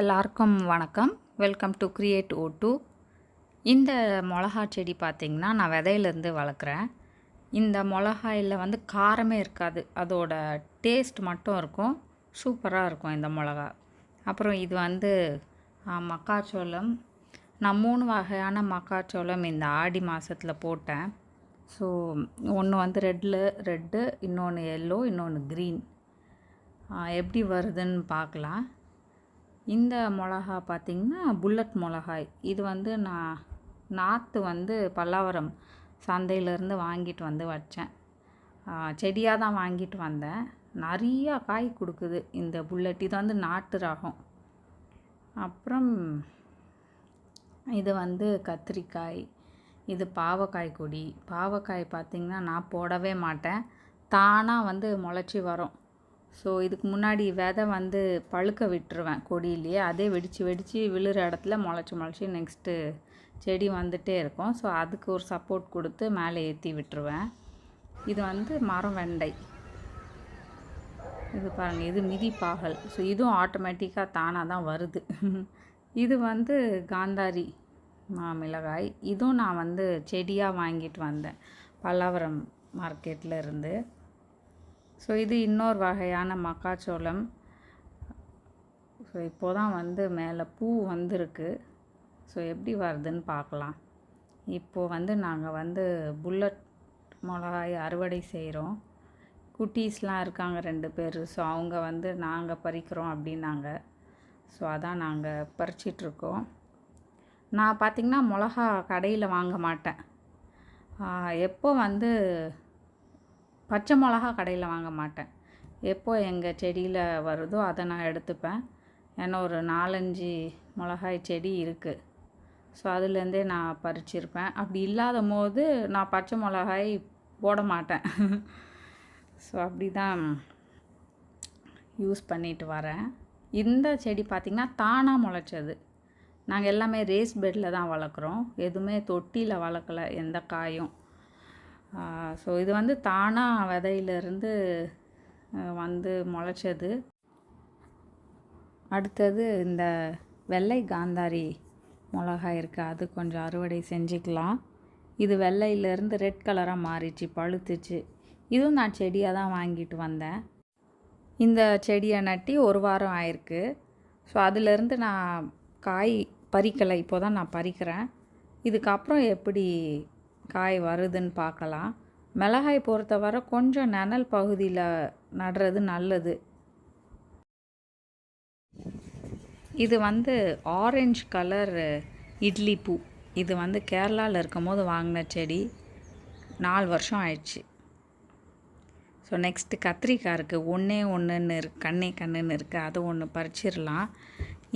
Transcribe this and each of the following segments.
எல்லாருக்கும் வணக்கம். Welcome to create O two இந்த மிளகா செடி பார்த்திங்கன்னா நான் விதையிலேருந்து வளர்க்குறேன். இந்த மிளகாயில் வந்து காரமே இருக்காது. அதோட டேஸ்ட் மட்டும் இருக்கும். சூப்பராக இருக்கும் இந்த மிளகா. அப்புறம் இது வந்து மக்காச்சோளம். நான் மூணு வகையான மக்காச்சோளம் இந்த ஆடி மாதத்தில் போட்டேன். ஸோ ஒன்று வந்து ரெட்டில் ரெட்டு இன்னொன்று எல்லோ இன்னொன்று க்ரீன் எப்படி வருதுன்னு பார்க்கலாம். இந்த மிளகா பார்த்திங்கன்னா புல்லட் மிளகாய். இது வந்து நான் நாற்று வந்து பல்லாவரம் சந்தையிலேருந்து வாங்கிட்டு வந்து வச்சேன். செடியாக தான் வாங்கிட்டு வந்தேன். நிறையா காய் கொடுக்குது இந்த புல்லட். இது வந்து நாட்டு ரகம். அப்புறம் இது வந்து கத்திரிக்காய் இது பாவக்காய் கொடி. பாவக்காய் பார்த்திங்கன்னா நான் போடவே மாட்டேன். தானாக வந்து முளைச்சி வரும். ஸோ இதுக்கு முன்னாடி விதை வந்து பழுக்க விட்டுருவேன் கொடியிலேயே. அதே வெடித்து வெடித்து விழுற இடத்துல முளைச்சி முளைச்சி நெக்ஸ்ட்டு செடி வந்துகிட்டே இருக்கும். ஸோ அதுக்கு ஒரு சப்போர்ட் கொடுத்து மேலே ஏற்றி விட்டுருவேன். இது வந்து மரம் வெண்டை. இது பாருங்கள் இது மிதி பாகல். ஸோ இதுவும் ஆட்டோமேட்டிக்காக தானாக தான் வருது. இது வந்து காந்தாரி மிளகாய் இதுவும் நான் வந்து செடியாக வாங்கிட்டு வந்தேன். பல்லாவரம் மார்க்கெட்டில் இருந்து. ஸோ இது இன்னொரு வகையான மக்காச்சோளம். ஸோ இப்போ தான் வந்து மேலே பூ வந்திருக்கு. ஸோ எப்படி வருதுன்னு பார்க்கலாம். இப்போது வந்து நாங்கள் வந்து புல்லட் மிளகாய் அறுவடை செய்கிறோம் குட்டீஸ்லாம் இருக்காங்க ரெண்டு பேர். ஸோ அவங்க வந்து நாங்கள் பறிக்கிறோம் அப்படின்னாங்க. ஸோ அதான் நாங்கள் பறிச்சிட்ருக்கோம். நான் பார்த்திங்கன்னா மிளகா கடையில் வாங்க மாட்டேன். எப்போ வந்து பச்சை மிளகா கடையில் வாங்க மாட்டேன். எப்போ எங்கள் செடியில் வருதோ அதை நான் எடுத்துப்பேன். ஏன்னா ஒரு நாலஞ்சு மிளகாய் செடி இருக்குது ஸோ அதுலேருந்தே நான் பறிச்சிருப்பேன். அப்படி இல்லாத போது நான் பச்சை மிளகாய் போட மாட்டேன். ஸோ அப்படி தான் யூஸ் பண்ணிட்டு வரேன். இந்த செடி பார்த்திங்கன்னா தானாக முளைச்சது. நாங்கள் எல்லாமே ரேஸ் பெட்டில் தான் வளர்க்குறோம். எதுவுமே தொட்டியில் வளர்க்கல எந்த காயும். ஸோ இது வந்து தானாக விதையிலேருந்து வந்து முளைச்சது. அடுத்தது இந்த வெள்ளை காந்தாரி மிளகாய் இருக்குது அது கொஞ்சம் அறுவடை செஞ்சுக்கலாம். இது வெள்ளையிலேருந்து ரெட் கலராக மாறிச்சு பழுத்துச்சு. இதுவும் நான் செடியாக தான் வாங்கிட்டு வந்தேன். இந்த செடியை நட்டி ஒரு வாரம் ஆயிருக்கு. ஸோ அதுலேருந்து நான் காய் பறிக்கலை இப்போ தான் நான் பறிக்கிறேன். இதுக்கப்புறம் எப்படி காய் வருதுன்னு பார்க்கலாம். மிளகாய் பொறுத்தவரை கொஞ்சம் நனல் பகுதியில் நடுறது நல்லது. இது வந்து ஆரஞ்சு கலர் இட்லி பூ. இது வந்து கேரளாவில் இருக்கும் போது வாங்கின செடி. நாலு வருஷம் ஆயிடுச்சு. ஸோ நெக்ஸ்ட்டு கத்திரிக்காய் இருக்குது ஒன்றே ஒன்றுன்னு இருக்கு. கண்ணே கண்ணுன்னு இருக்குது அது ஒன்று பறிச்சிடலாம்.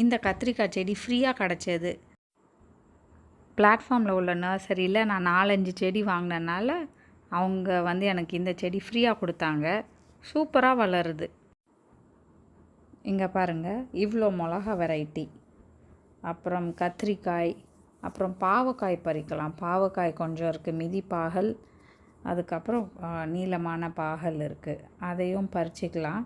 இந்த கத்திரிக்காய் செடி ஃப்ரீயாக கிடச்சது. பிளாட்ஃபார்மில் உள்ள நர்சரியில் நான் நாலஞ்சு செடி வாங்கினனால அவங்க வந்து எனக்கு இந்த செடி ஃப்ரீயாக கொடுத்தாங்க. சூப்பராக வளருது. இங்கே பாருங்கள் இவ்வளோ மிளகா வெரைட்டி. அப்புறம் கத்திரிக்காய் அப்புறம் பாவக்காய் பறிக்கலாம். பாவக்காய் கொஞ்சம் இருக்குது மிதி பாகல். அதுக்கப்புறம் நீளமான பாகல் இருக்குது அதையும் பறிச்சிக்கலாம்.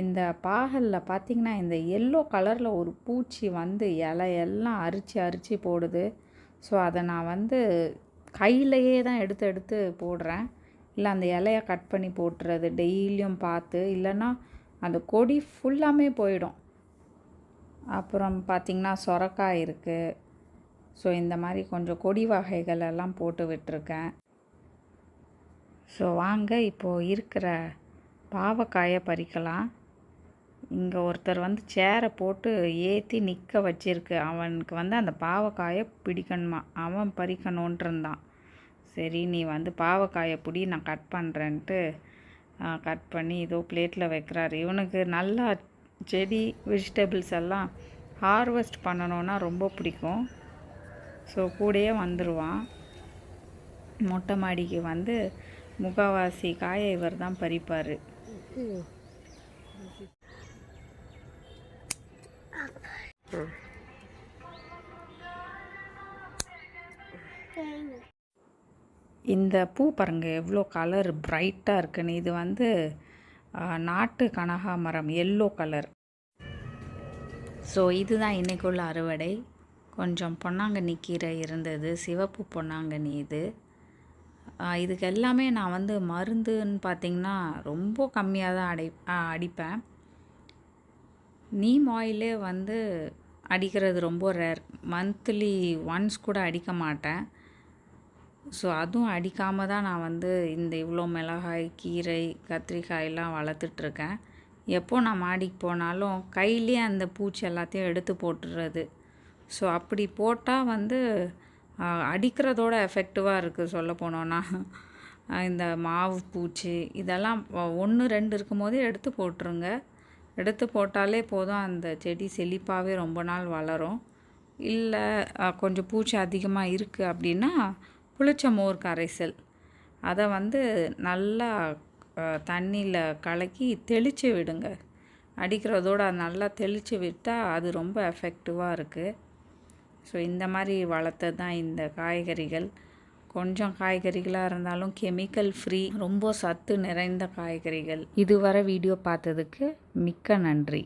இந்த பாகலில் பார்த்திங்கன்னா இந்த எல்லோ கலரில் ஒரு பூச்சி வந்து இலையெல்லாம் அரிச்சு அரிச்சு போடுது. ஸோ அதை நான் வந்து கையிலையே தான் எடுத்து எடுத்து போடுறேன். இல்லை அந்த இலையை கட் பண்ணி போட்டுறது டெய்லியும் பார்த்து. இல்லைன்னா அந்த கொடி ஃபுல்லாமே போயிடும். அப்புறம் பார்த்திங்கன்னா சொரக்காய் இருக்குது ஸோ இந்த மாதிரி கொஞ்சம் கொடி வகைகள் எல்லாம் போட்டு விட்டுருக்கேன். ஸோ வாங்க இப்போது இருக்கிற பாவக்காயை பறிக்கலாம். இங்கே ஒருத்தர் வந்து சேரை போட்டு ஏற்றி நிற்க வச்சிருக்கு. அவனுக்கு வந்து அந்த பாவக்காயை பிடிக்கணுமா? அவன் பறிக்கணுன்ட்டு இருந்தான் சரி நீ வந்து பாவக்காயை பிடி நான் கட் பண்ணுறேன்ட்டு கட் பண்ணி இதோ பிளேட்டில் வைக்கிறாரு. இவனுக்கு நல்லா செடி வெஜிடபிள்ஸ் எல்லாம் ஹார்வெஸ்ட் பண்ணணுன்னா ரொம்ப பிடிக்கும். ஸோ கூடயே வந்துடுவான் மொட்டை மாடிக்கு வந்து முகவாசி காயை இவர் தான் பறிப்பார் இந்த பூ பாருங்க எவ்வளோ கலர் பிரைட்டாக இருக்குன்னு. இது வந்து நாட்டு கனகாமரம் எல்லோ கலர் ஸோ இதுதான் இன்றைக்குள்ள அறுவடை. கொஞ்சம் பொன்னாங்கண்ணி கீரை இருந்தது சிவப்பு பொன்னாங்கண்ணி இது. இதுக்கு எல்லாமே நான் வந்து மருந்துன்னு பார்த்திங்கன்னா ரொம்ப கம்மியாக தான் அடை அடிப்பேன். நீம் ஆயிலே வந்து அடிக்கிறது ரொம்ப ரேர் மந்த்லி ஒன்ஸ் கூட அடிக்க மாட்டேன். ஸோ அதுவும் அடிக்காமல் தான் நான் வந்து இந்த இவ்வளோ மிளகாய் கீரை கத்திரிக்காயெல்லாம் வளர்த்துட்ருக்கேன். எப்போ நான் மாடிக்கு போனாலும் கையிலே அந்த பூச்சி எல்லாத்தையும் எடுத்து போட்டுடுறது ஸோ அப்படி போட்டால் வந்து அடிக்கிறதோட எஃபெக்டிவாக இருக்குது சொல்ல போனோன்னா இந்த மாவு பூச்சி இதெல்லாம் ஒன்று ரெண்டு இருக்கும்போதே எடுத்து போட்டுருங்க. எடுத்து போட்டாலே போதும். அந்த செடி செழிப்பாகவே ரொம்ப நாள் வளரும். இல்லை கொஞ்சம் பூச்சி அதிகமாக இருக்குது அப்படின்னா புளிச்ச மோர் கரைசல். அதை வந்து நல்லா தண்ணியில் கலக்கி தெளித்து விடுங்க. அடிக்கிறதோடு அது நல்லா தெளித்து விட்டால் அது ரொம்ப எஃபெக்டிவாக இருக்குது ஸோ இந்த மாதிரி வளர்த்தது தான் இந்த காய்கறிகள். கொஞ்சம் காய்கறிகளாக இருந்தாலும் கெமிக்கல் ஃப்ரீ ரொம்ப சத்து நிறைந்த காய்கறிகள். இதுவரை வீடியோ பார்த்ததுக்கு மிக்க நன்றி.